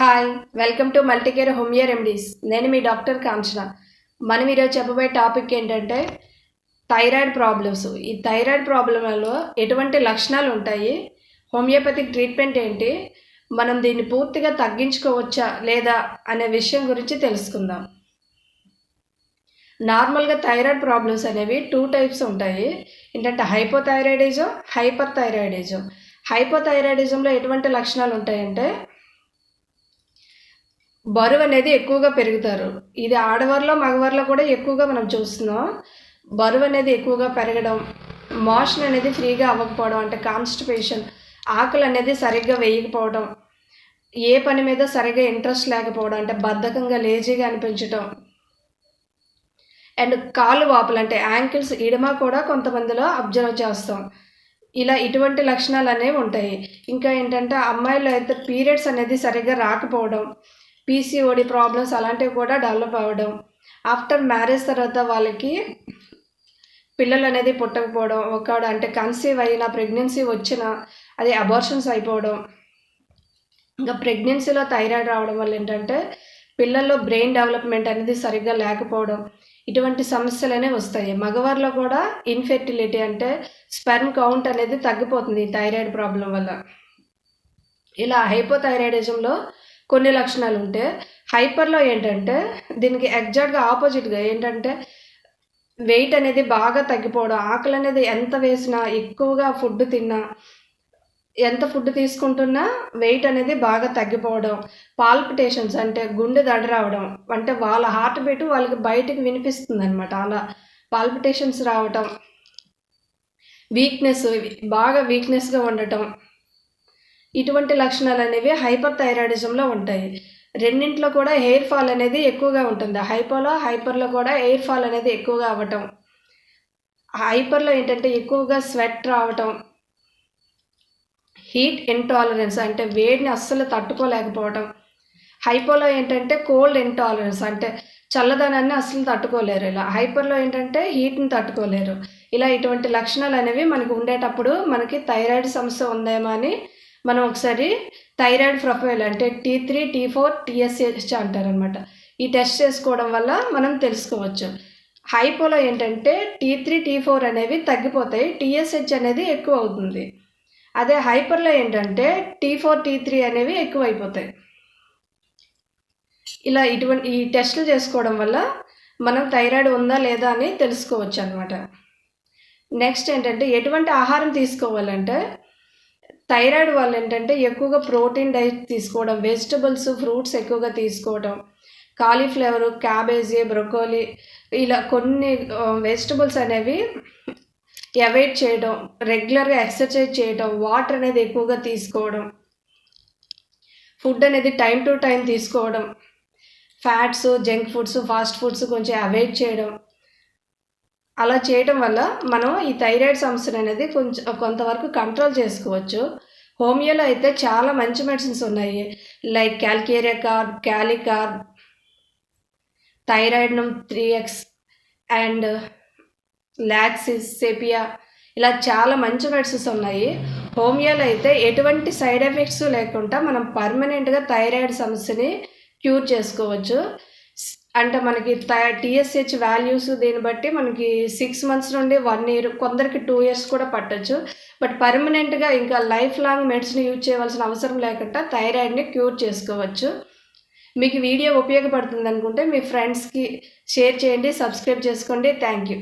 Hi welcome to multicare homeo remedies నేను మీ doctor Kanchana. మనం ఈరోజు చెప్పబోయే టాపిక్ ఏంటంటే థైరాయిడ్ ప్రాబ్లమ్స్. ఈ థైరాయిడ్ ప్రాబ్లంలలో ఎటువంటి లక్షణాలు ఉంటాయి? హోమియోపతిక్ ట్రీట్మెంట్ ఏంటి? మనం దీన్ని పూర్తిగా తగ్గించుకోవచ్చా లేదా అనే విషయం గురించి తెలుసుకుందాం. నార్మల్గా థైరాయిడ్ ప్రాబ్లమ్స్ అనేవి టూ టైప్స్ ఉంటాయి. ఏంటంటే హైపోథైరాయిడిజం హైపర్ థైరాయిడిజం హైపోథైరాయిడిజంలో ఎటువంటి లక్షణాలు ఉంటాయంటే బరువు అనేది ఎక్కువగా పెరుగుతారు. ఇది ఆడవారిలో మగవారిలో కూడా ఎక్కువగా మనం చూస్తున్నాం. బరువు అనేది ఎక్కువగా పెరగడం మోషన్ అనేది ఫ్రీగా అవ్వకపోవడం అంటే కాన్స్టిపేషన్ ఆకులు అనేది సరిగ్గా వేయకపోవడం ఏ పని మీద సరిగ్గా ఇంట్రెస్ట్ లేకపోవడం అంటే బద్ధకంగా లేజీగా అనిపించడం అండ్ కాలు వాపులు అంటే యాంకిల్స్ ఇడమ కూడా కొంతమందిలో అబ్జర్వ్ చేస్తాం. ఇలా ఇటువంటి లక్షణాలు అనేవి ఉంటాయి. ఇంకా ఏంటంటే అమ్మాయిలో అయితే పీరియడ్స్ అనేది సరిగ్గా రాకపోవడం పీసీఓడి ప్రాబ్లమ్స్ అలాంటివి కూడా డెవలప్ అవ్వడం. ఆఫ్టర్ మ్యారేజ్ తర్వాత వాళ్ళకి పిల్లలు అనేది పుట్టకపోవడం ఒకడు అంటే కన్సీవ్ అయిన ప్రెగ్నెన్సీ వచ్చిన అది అబార్షన్స్ అయిపోవడం. ఇంకా ప్రెగ్నెన్సీలో థైరాయిడ్ రావడం వల్ల ఏంటంటే పిల్లల్లో బ్రెయిన్ డెవలప్మెంట్ అనేది సరిగ్గా లేకపోవడం. ఇటువంటి సమస్యలు వస్తాయి. మగవారిలో కూడా ఇన్ఫెర్టిలిటీ అంటే స్పెర్మ్ కౌంట్ అనేది తగ్గిపోతుంది థైరాయిడ్ ప్రాబ్లం వల్ల. ఇలా హైపోథైరాయిడిజంలో కొన్ని లక్షణాలు ఉంటే హైపర్లో ఏంటంటే దీనికి ఎగ్జాక్ట్గా ఆపోజిట్గా ఏంటంటే వెయిట్ అనేది బాగా తగ్గిపోవడం ఆకలి అనేది ఎంత వేసినా ఎక్కువగా ఫుడ్ తిన్నా ఎంత ఫుడ్ తీసుకుంటున్నా వెయిట్ అనేది బాగా తగ్గిపోవడం పాల్పిటేషన్స్ అంటే గుండె దడ రావడం అంటే వాళ్ళ హార్ట్ బీట్ వాళ్ళకి బయటకు వినిపిస్తుంది అనమాట అలా పాల్పిటేషన్స్ రావటం వీక్నెస్ బాగా వీక్నెస్గా ఉండటం ఇటువంటి లక్షణాలు అనేవి హైపర్ థైరాయిడిజంలో ఉంటాయి. రెండింట్లో కూడా హెయిర్ ఫాల్ అనేది ఎక్కువగా ఉంటుంది. హైపోలో హైపర్లో కూడా హెయిర్ ఫాల్ అనేది ఎక్కువగా అవ్వటం. హైపర్లో ఏంటంటే ఎక్కువగా స్వెట్ రావటం. హీట్ ఇంటాలరెన్స్ అంటే వేడిని అస్సలు తట్టుకోలేకపోవటం. హైపోలో ఏంటంటే కోల్డ్ ఇంటాలరెన్స్ అంటే చల్లదనాన్ని అస్సలు తట్టుకోలేరు ఇలా. హైపర్లో ఏంటంటే హీట్ని తట్టుకోలేరు. ఇలా ఇటువంటి లక్షణాలు అనేవి మనకు ఉండేటప్పుడు మనకి థైరాయిడ్ సమస్య ఉందేమో అని మనం ఒకసారి థైరాయిడ్ ప్రొఫైల్ అంటే T three T four TSH అంటారనమాట ఈ టెస్ట్ చేసుకోవడం వల్ల మనం తెలుసుకోవచ్చు. హైపోలో ఏంటంటే టీ త్రీ టీ ఫోర్ అనేవి తగ్గిపోతాయి. టీఎస్హెచ్ అనేది ఎక్కువ అవుతుంది. అదే హైపర్లో ఏంటంటే టీ ఫోర్ టీ త్రీ అనేవి ఎక్కువ అయిపోతాయి ఇలా ఇటువంటి ఈ టెస్టులు చేసుకోవడం వల్ల మనం థైరాయిడ్ ఉందా లేదా అని తెలుసుకోవచ్చు అనమాట నెక్స్ట్ ఏంటంటే ఎటువంటి ఆహారం తీసుకోవాలంటే థైరాయిడ్ వల్ల ఏంటంటే ఎక్కువగా ప్రోటీన్ డైట్ తీసుకోవడం వెజిటబుల్స్ ఫ్రూట్స్ ఎక్కువగా తీసుకోవడం కాలీఫ్లవరు క్యాబేజీ బ్రొకోలీ ఇలా కొన్ని వెజిటబుల్స్ అనేవి అవాయిడ్ చేయడం రెగ్యులర్గా ఎక్సర్సైజ్ చేయడం వాటర్ అనేది ఎక్కువగా తీసుకోవడం ఫుడ్ అనేది టైం టు టైం తీసుకోవడం fats junk foods fast foods కొంచెం అవాయిడ్ చేయడం అలా చేయడం వల్ల మనం ఈ థైరాయిడ్ సమస్యను అనేది కొంచెం కొంతవరకు కంట్రోల్ చేసుకోవచ్చు. హోమియోలో అయితే చాలా మంచి మెడిసిన్స్ ఉన్నాయి. Like calcarea carb calc carb thyroidinum three X and lachesis sepia ఇలా చాలా మంచి మెడిసిన్స్ ఉన్నాయి. హోమియోలో అయితే ఎటువంటి సైడ్ ఎఫెక్ట్స్ లేకుండా మనం పర్మనెంట్గా థైరాయిడ్ సమస్యని క్యూర్ చేసుకోవచ్చు. అంటే మనకి టీఎస్హెచ్ వాల్యూస్ దీన్ని బట్టి మనకి సిక్స్ మంత్స్ నుండి వన్ ఇయర్ కొందరికి టూ ఇయర్స్ కూడా పట్టచ్చు. బట్ పర్మనెంట్గా ఇంకా లైఫ్ లాంగ్ మెడిసిన్ యూజ్ చేయవలసిన అవసరం లేకుండా థైరాయిడ్ని క్యూర్ చేసుకోవచ్చు. మీకు వీడియో ఉపయోగపడుతుంది అనుకుంటే మీ ఫ్రెండ్స్కి షేర్ చేయండి సబ్స్క్రైబ్ చేసుకోండి. Thank you